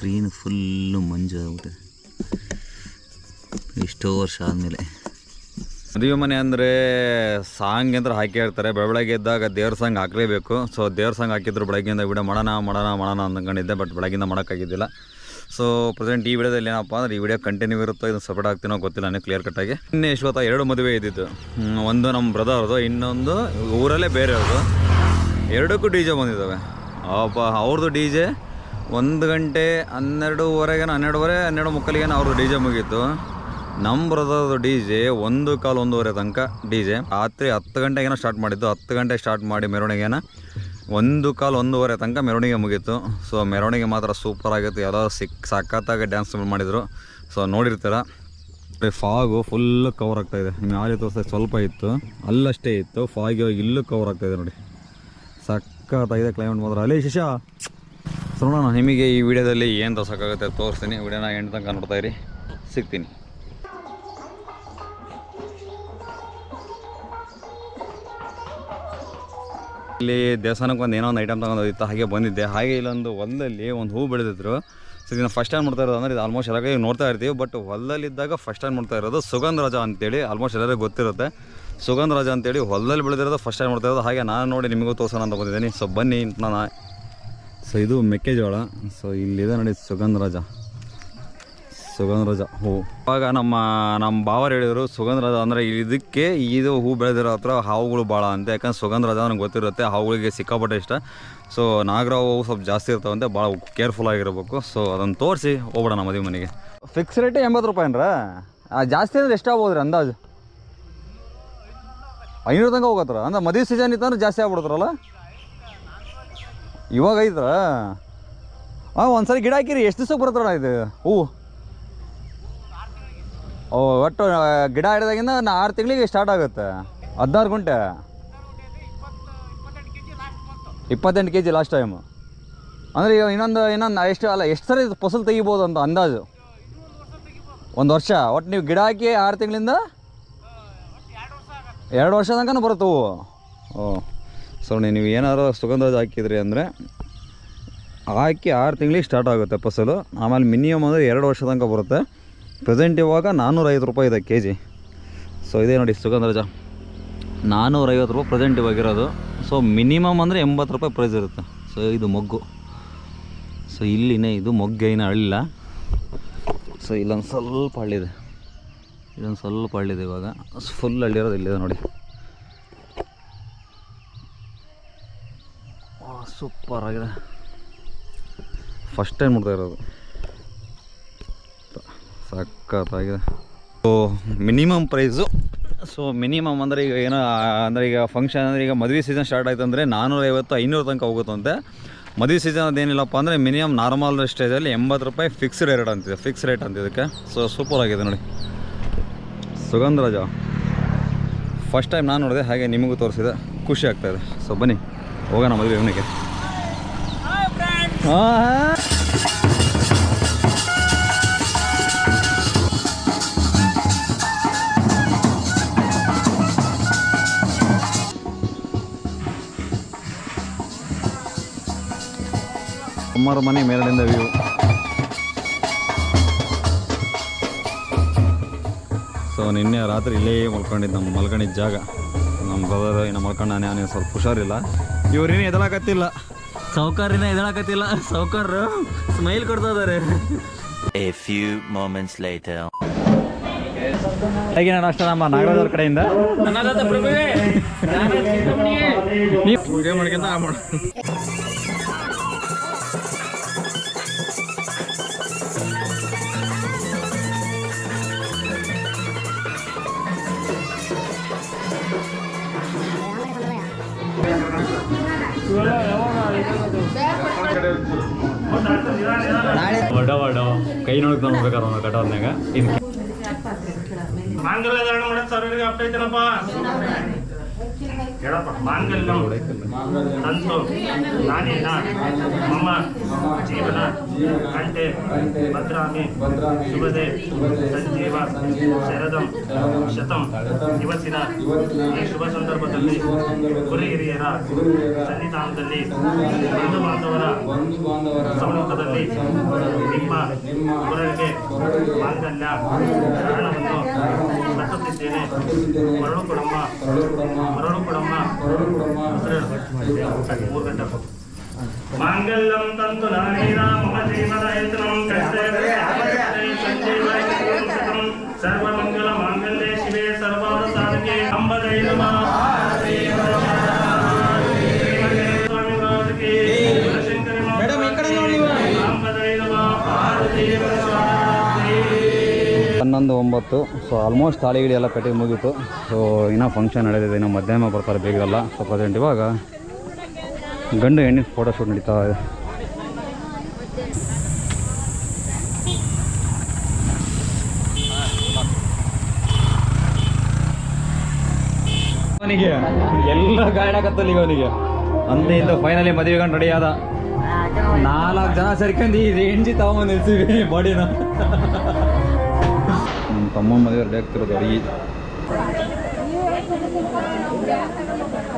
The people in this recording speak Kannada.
ಸ್ಕ್ರೀನ್ ಫುಲ್ಲು ಮಂಜು ಆಗುತ್ತೆ ಎಷ್ಟೋ ವರ್ಷ ಆದಮೇಲೆ. ಮದುವೆ ಮನೆ ಅಂದರೆ ಸಾಂಗ್ ಅಂದ್ರೆ ಹಾಕಿರ್ತಾರೆ ಬೆಳಗ್ಗೆ ಎದ್ದಾಗ ದೇವ್ರ ಸಾಂಗ್ ಹಾಕಲೇಬೇಕು. ಸೊ ದೇವ್ರ ಸಾಂಗ್ ಹಾಕಿದ್ರು ಬೆಳಗ್ಗೆಯಿಂದ ವಿಡಿಯೋ ಮಾಡೋಣ ಮಾಡೋಣ ಮಾಡೋಣ ಅಂದ್ಕೊಂಡಿದ್ದೆ ಬಟ್ ಬೆಳಗ್ಗಿಂದ ಮಾಡೋಕ್ಕಾಗಿದ್ದಿಲ್ಲ. ಸೊ ಪ್ರೆಸೆಂಟ್ ಈ ವಿಡಿಯೋದಲ್ಲಿ ಏನಪ್ಪ ಅಂದ್ರೆ ಈ ವಿಡಿಯೋ ಕಂಟಿನ್ಯೂ ಇರುತ್ತೋ ಇದು ಸಪೋರ್ಟ್ ಆಗ್ತೀನೋ ಗೊತ್ತಿಲ್ಲ ನನಗೆ ಕ್ಲಿಯರ್ ಕಟ್ಟಾಗಿ ಇನ್ನೇ ಇಷ್ಟೊತ್ತ ಎರಡು ಮದುವೆ ಇದ್ದಿದ್ದು. ಒಂದು ನಮ್ಮ ಬ್ರದರ್ದು ಇನ್ನೊಂದು ಊರಲ್ಲೇ ಬೇರೆಯವ್ರದ್ದು. ಎರಡಕ್ಕೂ ಡಿ ಜೆ ಬಂದಿದ್ದಾವೆ. ಅಪ್ಪ ಅವ್ರದ್ದು ಡಿ ಜೆ ಒಂದು ಗಂಟೆ ಹನ್ನೆರಡುವರೆಗೆ ಹನ್ನೆರಡುವರೆ, ಹನ್ನೆರಡು ಮುಕ್ಕಲಿಗೆ ಅವರು ಡಿ ಜೆ ಮುಗೀತು. ನಮ್ಮ ಬ್ರದರ್ದು ಡಿ ಜೆ ಒಂದು ಕಾಲು ಒಂದೂವರೆ ತನಕ ಡಿ ಜೆ. ರಾತ್ರಿ ಹತ್ತು ಗಂಟೆಗೇನೋ ಸ್ಟಾರ್ಟ್ ಮಾಡಿದ್ದು. ಹತ್ತು ಗಂಟೆ ಸ್ಟಾರ್ಟ್ ಮಾಡಿ ಮೆರವಣಿಗೆನ ಒಂದು ಕಾಲು ಒಂದೂವರೆ ತನಕ ಮೆರವಣಿಗೆ ಮುಗೀತು. ಸೊ ಮೆರವಣಿಗೆ ಮಾತ್ರ ಸೂಪರ್ ಆಗಿತ್ತು. ಎಲ್ಲರೂ ಸಿಕ್ ಸಖತ್ತಾಗಿ ಡ್ಯಾನ್ಸ್ ಮಾಡಿದರು. ಸೊ ನೋಡಿರ್ತೀರ. ಫಾಗು ಫುಲ್ ಕವರ್ ಆಗ್ತಾ ಇದೆ. ನಿಮ್ಗೆ ಯಾವ ತೋರಿಸ್ತಾ ಸ್ವಲ್ಪ ಇತ್ತು. ಅಲ್ಲಷ್ಟೇ ಇತ್ತು. ಫಾಗಿ ಇಲ್ಲೂ ಕವರ್ ಆಗ್ತಾ ಇದೆ ನೋಡಿ. ಸಖತ್ತಾಗಿದೆ ಕ್ಲೈಮೇಟ್ ಮಾತ್ರ. ಅಲ್ಲಿ ಶಿಶಾ ಸೊ ನೋಡೋಣ ನಿಮಗೆ ಈ ವಿಡಿಯೋದಲ್ಲಿ ಏನು ತೋರ್ಸೋಕ್ಕಾಗುತ್ತೆ ತೋರಿಸ್ತೀನಿ. ವಿಡಿಯೋನ ಎಂಟು ತನಕ ನೋಡ್ತಾ ಇರಿ. ಸಿಗ್ತೀನಿ. ಇಲ್ಲಿ ದೇವಸ್ಥಾನಕ್ಕೆ ಒಂದು ಏನೋ ಒಂದು ಐಟಮ್ ತಗೊಂಡೋಗಿತ್ತು ಹಾಗೆ ಬಂದಿದ್ದೆ. ಹಾಗೆ ಇಲ್ಲೊಂದು ಹೊಲದಲ್ಲಿ ಒಂದು ಹೂ ಬೆಳೆದಿದ್ರು. ಸೊ ಇದನ್ನು ಫಸ್ಟ್ ಟೈಮ್ ನೋಡ್ತಾ ಇರೋದು ಅಂದರೆ ಇದು ಆಲ್ಮೋಸ್ಟ್ ಎಲ್ಲ ನೋಡ್ತಾ ಇರ್ತೀವಿ ಬಟ್ ಹೊಲದಲ್ಲಿದ್ದಾಗ ಫಸ್ಟ್ ಟೈಮ್ ನೋಡ್ತಾ ಇರೋದು ಸುಗಂಧ ರಾಜ ಅಂತೇಳಿ ಆಲ್ಮೋಸ್ಟ್ ಎಲ್ಲರಿಗೂ ಗೊತ್ತಿರುತ್ತೆ. ಸುಗಂಧ ರಾಜ ಅಂತೇಳಿ ಹೊಲದಲ್ಲಿ ಬೆಳೆದಿರೋದು ಫಸ್ಟ್ ಟೈಮ್ ನೋಡ್ತಾ ಇರೋದು. ಹಾಗೆ ನಾನು ನೋಡಿ ನಿಮಗೂ ತೋರ್ಸೋಣ ಅಂತ ಬಂದಿದ್ದೀನಿ. ಸೊ ಬನ್ನಿ, ನಾನು ಸೊ ಇದು ಮೆಕ್ಕೆಜೋಳ. ಸೊ ಇಲ್ಲಿದೆ ನೋಡಿ ಸುಗಂಧ ರಾಜ. ಸುಗಂಧ ರಾಜ ಹೂ. ಇವಾಗ ನಮ್ಮ ನಮ್ಮ ಬಾವರು ಹೇಳಿದರು ಸುಗಂಧ ರಾಜ ಅಂದರೆ ಇದಕ್ಕೆ ಇದು ಹೂ ಬೆಳೆದಿರೋ ಹತ್ರ ಹಾವುಗಳು ಭಾಳ ಅಂತ. ಯಾಕಂದ್ರೆ ಸುಗಂಧ ರಾಜ ನನಗೆ ಗೊತ್ತಿರುತ್ತೆ, ಹಾವುಗಳಿಗೆ ಸಿಕ್ಕಾಪಟ್ಟೆ ಇಷ್ಟ. ಸೊ ನಾಗರ ಹೂವು ಸ್ವಲ್ಪ ಜಾಸ್ತಿ ಇರ್ತಾವಂತೆ ಭಾಳ ಕೇರ್ಫುಲ್ ಆಗಿರಬೇಕು. ಸೊ ಅದನ್ನು ತೋರಿಸಿ ಹೋಗ್ಬಿಡೋಣ ಮದುವೆ ಮನೆಗೆ. ಫಿಕ್ಸ್ ರೇಟ್ ಎಂಬತ್ತು ರೂಪಾಯಿನ್ರ ಜಾಸ್ತಿ ಅಂದ್ರೆ ಎಷ್ಟಾಗ್ಬೋದು ರೀ ಅಂದಾಜು? ಐನೂರು ತನಕ ಹೋಗತ್ತಾರ ಅಂದ್ರೆ ಮದುವೆ ಸೀಸನ್ ಇತ್ತಂದ್ರೆ ಜಾಸ್ತಿ ಆಗ್ಬಿಡ್ತಾರಲ್ಲ? ಇವಾಗ ಐದ್ರ ಹಾಂ ಒಂದ್ಸರಿ ಗಿಡ ಹಾಕಿರಿ, ಎಷ್ಟು ದಿವ್ಸಕ್ಕೆ ಬರುತ್ತಣ್ಣ ಇದು? ಹೂವು ಓ, ಒಟ್ಟು ಗಿಡ ಹಿಡಿದಾಗಿಂದ ನಾ ಆರು ತಿಂಗಳಿಗೆ ಸ್ಟಾರ್ಟ್ ಆಗುತ್ತೆ. ಹದಿನಾರು ಗುಂಟೆ. ಇಪ್ಪತ್ತೆಂಟು ಕೆ ಜಿ ಲಾಸ್ಟ್ ಟೈಮು ಅಂದರೆ ಇನ್ನೊಂದು ಇನ್ನೊಂದು, ಎಷ್ಟು, ಅಲ್ಲ, ಎಷ್ಟು ಸರಿ ಫಸಲು ತೆಗಿಬೋದು ಅಂತ ಅಂದಾಜು? ಒಂದು ವರ್ಷ. ಒಟ್ಟು ನೀವು ಗಿಡ ಹಾಕಿ ಆರು ತಿಂಗಳಿಂದ? ಎರಡು ವರ್ಷ ತನಕ ಬರುತ್ತೆ ಹೂವು ಓ. ಸೊ ನೀವು ಏನಾದ್ರು ಸುಗಂಧರಾಜ ಹಾಕಿದ್ರಿ ಅಂದರೆ ಹಾಕಿ ಆರು ತಿಂಗಳಿಗೆ ಸ್ಟಾರ್ಟ್ ಆಗುತ್ತೆ ಫಸಲು. ಆಮೇಲೆ ಮಿನಿಮಮ್ ಅಂದರೆ ಎರಡು ವರ್ಷ ತನಕ ಬರುತ್ತೆ. ಪ್ರೆಸೆಂಟ್ ಇವಾಗ ನಾನ್ನೂರೈವತ್ತು ರೂಪಾಯಿ ಇದೆ ಕೆ ಜಿ ಸೊ ಇದೇ ನೋಡಿ ಸುಗಂಧರಾಜ. ನಾನ್ನೂರೈವತ್ತು ರೂಪಾಯಿ ಪ್ರೆಸೆಂಟ್ ಇವಾಗಿರೋದು ಸೊ ಮಿನಿಮಮ್ ಅಂದರೆ ಎಂಬತ್ತು ರೂಪಾಯಿ ಪ್ರೈಸ್ ಇರುತ್ತೆ. ಸೊ ಇದು ಮೊಗ್ಗು. ಸೊ ಇಲ್ಲಿನೇ ಇದು ಮೊಗ್ಗೇನ ಅಳ್ಳಿಲ್ಲ ಸೊ ಇಲ್ಲೊಂದು ಸ್ವಲ್ಪ ಹಳ್ಳಿದೆ ಇಲ್ಲೊಂದು ಸ್ವಲ್ಪ ಹಳ್ಳಿದೆ ಇವಾಗ. ಫುಲ್ ಹಳ್ಳಿರೋದು ಇಲ್ಲಿದೆ ನೋಡಿ. ಸೂಪರ್ ಆಗಿದೆ. ಫಸ್ಟ್ ಟೈಮ್ ನೋಡ್ತಾ ಇರೋದು. ಸಖತ್ತಾಗಿದೆ. So minimum price so minimum ಅಂದರೆ ಈಗ ಏನೋ, ಅಂದರೆ ಈಗ ಫಂಕ್ಷನ್ ಅಂದರೆ ಈಗ ಮದುವೆ ಸೀಸನ್ ಸ್ಟಾರ್ಟ್ ಆಯ್ತು ಅಂದರೆ ನಾನ್ನೂರೈವತ್ತು ಐನೂರು ತನಕ ಹೋಗುತ್ತಂತೆ. ಮದುವೆ ಸೀಸನ್ ಅದೇನಿಲ್ಲಪ್ಪ ಅಂದರೆ ಮಿನಿಮಮ್ ನಾರ್ಮಲ್ ಸ್ಟೇಜಲ್ಲಿ ಎಂಬತ್ತು ರೂಪಾಯಿ ಫಿಕ್ಸ್ ರೇಟ್ ಅಂತಿದೆ ಫಿಕ್ಸ್ ರೇಟ್ ಅಂತ ಇದಕ್ಕೆ. ಸೊ ಸೂಪರ್ ಆಗಿದೆ ನೋಡಿ. ಸುಗಂಧರಾಜ ಫಸ್ಟ್ ಟೈಮ್ ನಾನು ನೋಡಿದೆ, ಹಾಗೆ ನಿಮಗೂ ತೋರಿಸಿದೆ. ಖುಷಿ ಆಗ್ತಾಯಿದೆ ಸೊ ಬನ್ನಿ, ಹೋಗೋಣ ಮದುವೆ ಇವನಿಗೆ ಅಮ್ಮರ ಮನೆ ಮೇಲಿಂದ ವ್ಯೂ ಸೊ ನಿನ್ನೆ ರಾತ್ರಿ ಇಲ್ಲೇ ಮಲ್ಕೊಂಡಿದ್ದು ನಮ್ಮ ಮಲ್ಕೊಂಡಿದ್ದ ಜಾಗ. ನಮ್ಮ ಬ್ರದರ್ ಇನ್ನು ಮಲ್ಕೊಂಡು ನಾನೇ ಅವನಿಗೆ ಸ್ವಲ್ಪ ಹುಷಾರಿಲ್ಲ. ಇವ್ರೇನು ಎದಲಾಕತ್ತಿಲ್ಲ ಸೌಕರ್ಯನ ಇದಾಕತಿಲ್ಲ ಸೌಕರ್ ಸ್ಮೈಲ್ ಕೊಡ್ತಾ ಇದಾರೆ. ಎ ಫ್ಯೂ ಮೊಮೆಂಟ್ಸ್ ಲೈಟ್ ಹೇಗೆ ಅಷ್ಟೇ ನಮ್ಮ ನಾಗರಾಜವ್ರ ಕಡೆಯಿಂದ? ನೀವು ವಿಡಿಯೋ ಮಾಡ್ಕೊಂತ ಮಾಡ ವಡ ವಡ ಕೈ ನೋಡಕ್ ನೋಡ್ಬೇಕಾರೆ ಒಂದು ಕಟೋರ್ನಾಗ ಇದು ಮಾಂಗಲ್ಯ ಧಾರಣ ಮಾಡೋದು ಅಪ್ಪ ಐತನಪ್ಪ ಮಾಂಗಲ್ಯಂ ತಂತು ನಾನೇನ ಮಮ್ಮ, ಜೀವನ ಕಂಠೆ ಭದ್ರಾಮಿ ಶುಭದೆ ಸಂಜೀವ, ಶರದಂ, ಶತಂ, ಇವತ್ತಿನ ಈ ಶುಭ ಸಂದರ್ಭದಲ್ಲಿ ಗುರು ಹಿರಿಯರ ಸನ್ನಿಧಾನದಲ್ಲಿ ಬಂಧು ಬಾಂಧವರ ಸಮ್ಮುಖದಲ್ಲಿ ನಿಮ್ಮ ಗುರಳಿಗೆ ಮಾಂಗಲ್ಯ ಕಾರಣವನ್ನು ಕಟ್ಟುತ್ತಿದ್ದೇನೆ ಮರಳು ಕೊಡಮ್ಮ ಮರಳು ಕೊಡಮ್ಮ ಮೂರು ಗಂಟೆ ಮಾಂಗಲ್ಯಂ ತಂತು ನಾನೇನ ಮಮ ಜೀವನ ಯತ್ನಂ ಕಷ್ಟೇ ಸಂಜೀವನ ಶತಂ ಸರ್ವಮಂಗಲ ಮಾಂಗಲ್ಯೆ ಶಿವೆ ಸರ್ವಾದ ಸಾಧಕೆ ಅಂಬದೈ ಹನ್ನೊಂದು ಒಂಬತ್ತು. ಸೊ ಆಲ್ಮೋಸ್ಟ್ ತಾಳಿಗಿಡಿ ಎಲ್ಲ ಕಟ್ಟಿಗೆ ಮುಗೀತು. ಸೊ ಇನ್ನೂ ಫಂಕ್ಷನ್ ನಡೆದಿದೆ. ಇನ್ನೂ ಮಧ್ಯಾಹ್ನ ಬರ್ತಾರೆ ಬೇಗಲ್ಲ. ಸೊ ಪ್ರೆಸೆಂಟ್ ಇವಾಗ ಗಂಡು ಹೆಣ್ಣಿನ ಫೋಟೋಶೂಟ್ ನಡೀತಾ ಇದೆ. ಅವನಿಗೆ ಎಲ್ಲ ಗಾಯಕತ್ತಲ್ಲ ಈಗ ಅವನಿಗೆ. ಅಂದೇ ಇಂದ ಫೈನಲಿ ಮದುವೆ ಕಂಡು ರೆಡಿ ಆದ. ನಾಲ್ಕು ಜನ ಸೇರ್ಕೊಂಡು ಈ ರೇಂಜಿ ತಗೊಂಡು ನಿಲ್ಸಿವಿ ಬಾಡಿನ ನಮ್ಮ ತಮ್ಮ ಮದುವೆ ರೆಡಿ ಆಗ್ತಿರೋದು ಅಡಿಗೆ.